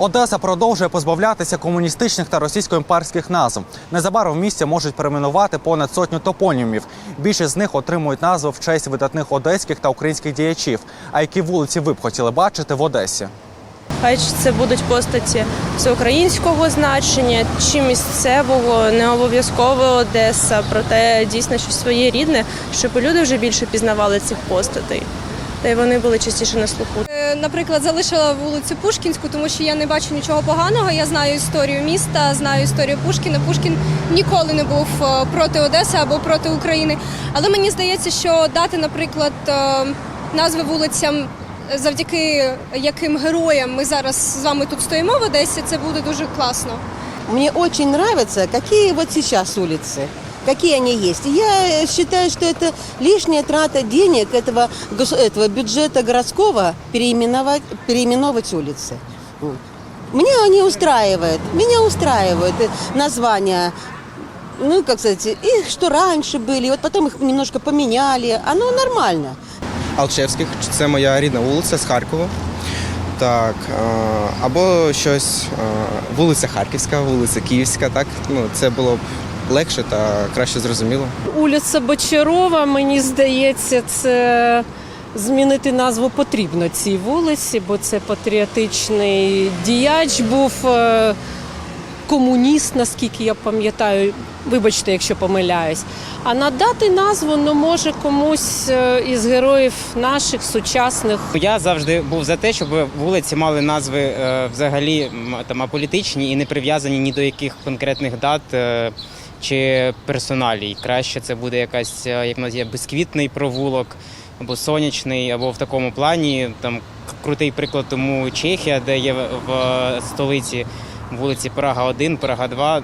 Одеса продовжує позбавлятися комуністичних та російсько-імперських назв. Незабаром в місті можуть перейменувати понад сотню топонімів. Більшість з них отримують назви в честь видатних одеських та українських діячів. А які вулиці ви б хотіли бачити в Одесі? Хай це будуть постаті всеукраїнського значення чи місцевого, не обов'язково Одеса, проте дійсно щось своє рідне, щоб люди вже більше пізнавали цих постатей. Та й вони були частіше на слуху. Е, Наприклад, залишила вулицю Пушкінську, тому що я не бачу нічого поганого. Я знаю історію міста, знаю історію Пушкіна. Пушкін ніколи не був е, проти Одеси або проти України. Але мені здається, що дати, наприклад, е, назви вулицям, завдяки яким героям ми зараз з вами тут стоїмо в Одесі, це буде дуже класно. Мне очень нравится, какие вот сейчас улицы, какие они есть. Я считаю, что это лишняя трата денег этого, гос- этого бюджета городского переименовать, переименовать улицы. Вот. Меня они устраивают, меня устраивают э, названия, ну, как сказать, их что раньше были, вот потом их немножко поменяли, оно нормально. Алчевських, це моя рідна вулиця з Харкова. Так, е, або щось, е, вулиця Харківська, вулиця Київська, так. Ну, це було б легше та краще зрозуміло. Вулиця Бочарова, мені здається, це змінити назву потрібно цій вулиці, бо це патріотичний діяч був е, комуніст, наскільки я пам'ятаю. Вибачте, якщо помиляюсь. А надати назву ну, може комусь е, із героїв наших сучасних Я завжди був за те, щоб вулиці мали назви е, взагалі там аполітичні і не прив'язані ні до яких конкретних дат е, чи персоналій. Краще це буде якась, е, як нас є безквітний провулок або сонячний, або в такому плані. Там крутий приклад тому Чехія, де є в- в столиці вулиці Прага 1, Прага 2.